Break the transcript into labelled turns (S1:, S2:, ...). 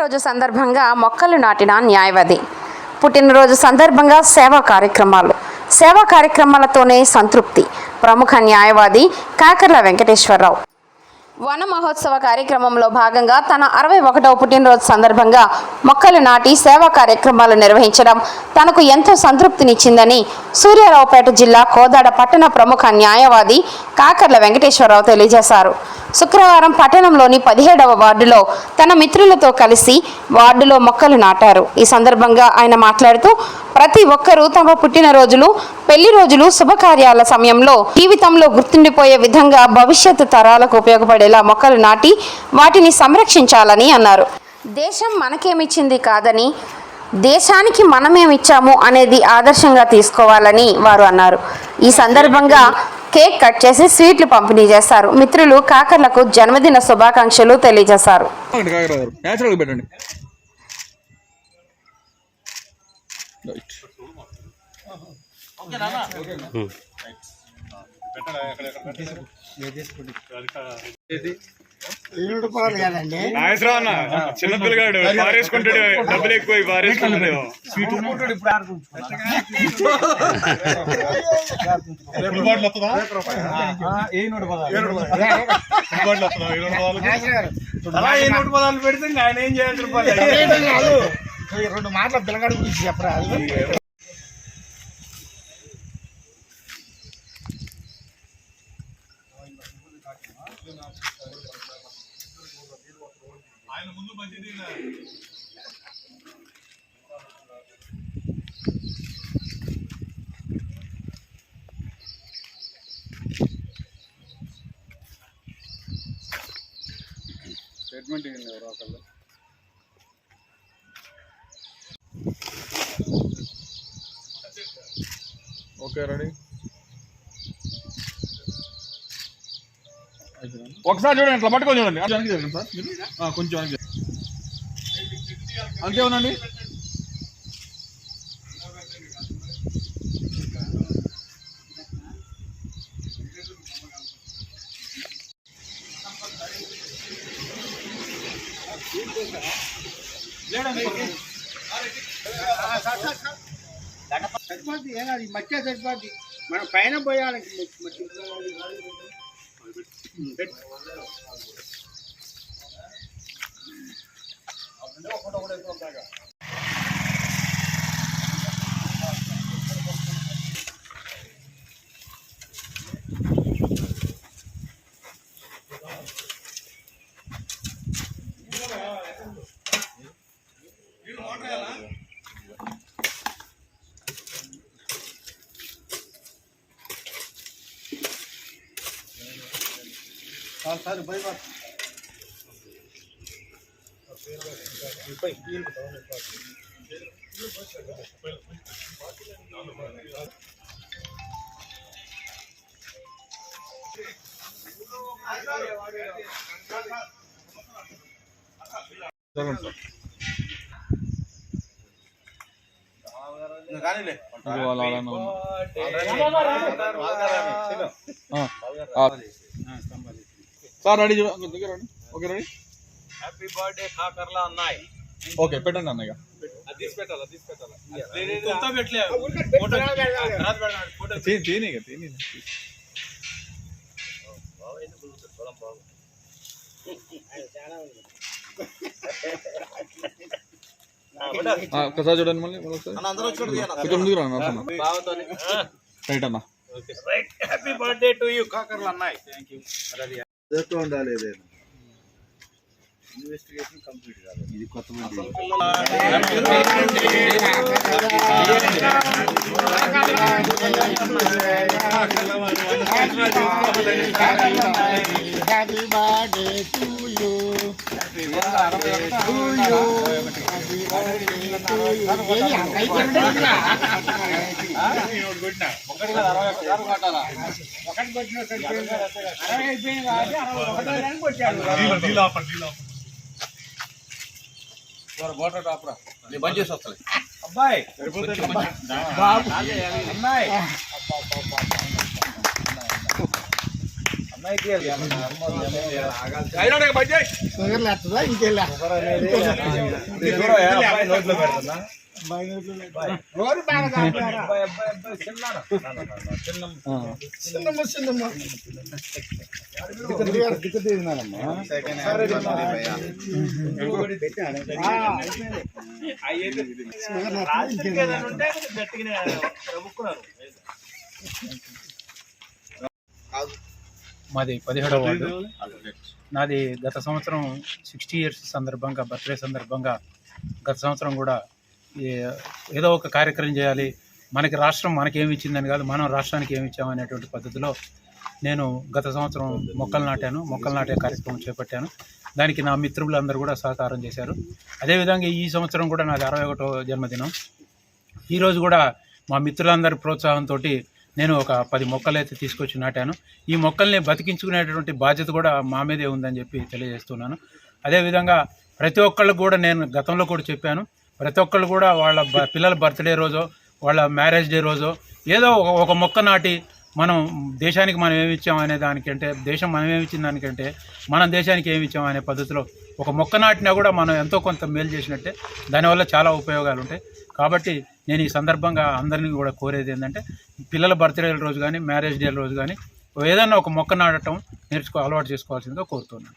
S1: పుట్టినరోజు సందర్భంగా మొక్కలు నాటిన న్యాయవాది. పుట్టినరోజు సందర్భంగా సేవా కార్యక్రమాలు. సేవా కార్యక్రమాలతోనే సంతృప్తి. ప్రముఖ న్యాయవాది కాకర్ల వెంకటేశ్వరరావు. వన మహోత్సవ కార్యక్రమంలో భాగంగా తన అరవై ఒకటవ పుట్టినరోజు సందర్భంగా మొక్కలు నాటి సేవా కార్యక్రమాలు నిర్వహించడం తనకు ఎంతో సంతృప్తినిచ్చిందని సూర్యారావుపేట జిల్లా కోదాడ పట్టణ ప్రముఖ న్యాయవాది కాకర్ల వెంకటేశ్వరరావు తెలియజేశారు. శుక్రవారం పట్టణంలోని పదిహేడవ వార్డులో తన మిత్రులతో కలిసి వార్డులో మొక్కలు నాటారు. ఈ సందర్భంగా ఆయన మాట్లాడుతూ ప్రతి ఒక్కరూ తమ పుట్టినరోజులు పెళ్ళి రోజులు శుభకార్యాల సమయంలో జీవితంలో గుర్తుండిపోయే విధంగా భవిష్యత్తు తరాలకు ఉపయోగపడేలా మొక్కలు నాటి వాటిని సంరక్షించాలని అన్నారు. దేశం మనకేమిచ్చింది కాదని దేశానికి మనమేమిచ్చాము అనేది ఆదర్శంగా తీసుకోవాలని వారు అన్నారు. ఈ సందర్భంగా కేక్ కట్ చేసి స్వీట్లు పంపిణీ చేశారు. మిత్రులు కాకర్లకు జన్మదిన శుభాకాంక్షలు తెలియజేశారు.
S2: పెట్టండి.
S3: ఇల్లు రూపాయలు కదండి.
S4: నాగేశ్వరరావు అన్న చిన్న పిల్లగాడు పారేసుకుంటాడు డబ్బులు ఎక్కువ పారేసుకుంటాడు
S3: అలా ఏ నూట పదాలు పెడితే ఆయన ఏం చేయాలి రూపాయలు రెండు మాటలు పిల్లగాడి గురించి చెప్పరా?
S2: స్టేట్మెంట్ ఇవ్వండి ఎవరో ఒకళ్ళు ఓకే రెడీ ఒకసారి చూడండి ఇట్లా పట్టుకొని చూడండి. కొంచెం. అంతే ఉందండి.
S3: సరిపోద్ది ఏం కాదు సరిపోద్ది మనం పైన పోయాలి మట్టి సార్ పోయి
S2: జరగండి సార్
S3: కానీలే
S2: సార్ రెడీ దగ్గర రండి. Okay ready?
S3: Happy birthday Kakarla అన్నాయ్
S2: okay పెట్టండి అన్నయ్య. తీ- తీని ఇక, తీని ఆ, ఒకసారి చూడండి మళ్ళీ మళ్ళీ ఒకసారి ఇక్కడ ముందుకు రండి నడుస్తున్నా రైట్ అన్న.
S3: Happy birthday to you Kakarla అన్నాయ్ thank you
S5: ఉండాలి ఏదైనా. ఇన్వెస్టిగేషన్ కంప్లీట్ కాదు. ఇది కొత్త
S3: హ్యాపీ బర్త్డే టు యూ ఒకటి కొట్టిన కొట్టాడు అబ్బాయి బాబు అమ్మాయి. షుగర్ లేస్తుందా ఇంకెళ్ళా
S6: మాది పదిహేడవ వార్డు. నాది గత సంవత్సరం సిక్స్టీ ఇయర్స్ సందర్భంగా బర్త్డే సందర్భంగా గత సంవత్సరం కూడా ఏదో ఒక కార్యక్రమం చేయాలి. మనకి రాష్ట్రం మనకేమిచ్చిందని ఇచ్చిందని కాదు మనం రాష్ట్రానికి ఏమి ఇచ్చామనేటువంటి పద్ధతిలో నేను గత సంవత్సరం మొక్కలు నాటాను మొక్కలు నాటే కార్యక్రమం చేపట్టాను. దానికి నా మిత్రులందరూ కూడా సహకారం చేశారు. అదేవిధంగా ఈ సంవత్సరం కూడా నాది అరవై ఒకటో జన్మదినం. ఈరోజు కూడా మా మిత్రులందరి ప్రోత్సాహంతో నేను ఒక పది మొక్కలైతే తీసుకొచ్చి నాటాను. ఈ మొక్కల్ని బతికించుకునేటటువంటి బాధ్యత కూడా మా మీదే ఉందని చెప్పి తెలియజేస్తున్నాను. అదేవిధంగా ప్రతి ఒక్కళ్ళకు కూడా నేను గతంలో కూడా చెప్పాను. ప్రతి ఒక్కళ్ళు కూడా వాళ్ళ పిల్లల బర్త్డే రోజో వాళ్ళ మ్యారేజ్ డే రోజో ఏదో ఒక ఒక మొక్క నాటి మనం దేశానికి మనం ఏమి ఇచ్చాం అనే దానికంటే దేశం మనం ఏమి ఇచ్చిన దానికంటే మనం దేశానికి ఏమి ఇచ్చాం అనే పద్ధతిలో ఒక మొక్క నాటినా కూడా మనం ఎంతో కొంత మేలు చేసినట్టే దానివల్ల చాలా ఉపయోగాలు ఉంటాయి. కాబట్టి నేను ఈ సందర్భంగా అందరినీ కూడా కోరేది ఏంటంటే పిల్లల బర్త్డే రోజు కానీ మ్యారేజ్ డే రోజు కానీ ఏదైనా ఒక మొక్క నాటడం నేర్చుకో అలవాటు చేసుకోవాల్సిందిగా కోరుతున్నాను.